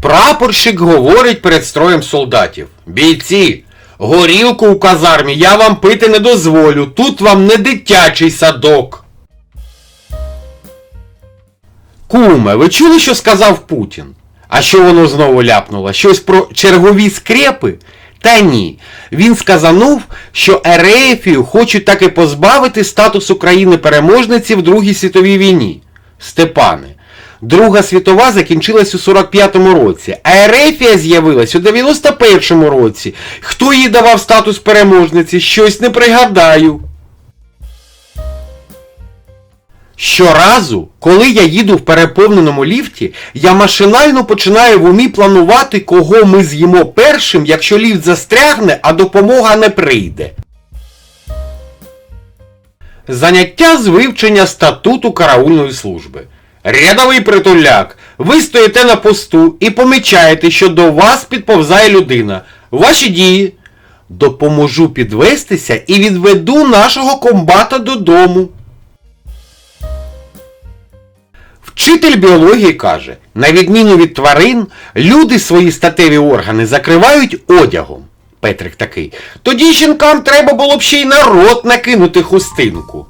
Прапорщик говорить перед строєм солдатів. Бійці, горілку у казармі я вам пити не дозволю. Тут вам не дитячий садок. Куме, ви чули, що сказав Путін? А що воно знову ляпнуло? Щось про чергові скрепи? Та ні. Він сказанув, що Ерефію хочуть таки позбавити статусу країни-переможниці в Другій світовій війні. Степане, Друга світова закінчилась у 45-му році, а Ерефія з'явилась у 91-му році. Хто їй давав статус переможниці? Щось не пригадаю. Щоразу, коли я їду в переповненому ліфті, я машинально починаю в умі планувати, кого ми з'їмо першим, якщо ліфт застрягне, а допомога не прийде. Заняття з вивчення статуту караульної служби. Рядовий притуляк, ви стоїте на посту і помічаєте, що до вас підповзає людина. Ваші дії. Допоможу підвестися і відведу нашого комбата додому. Вчитель біології каже, на відміну від тварин, люди свої статеві органи закривають одягом. Петрик такий. Тоді жінкам треба було б ще й на рот накинути хустинку.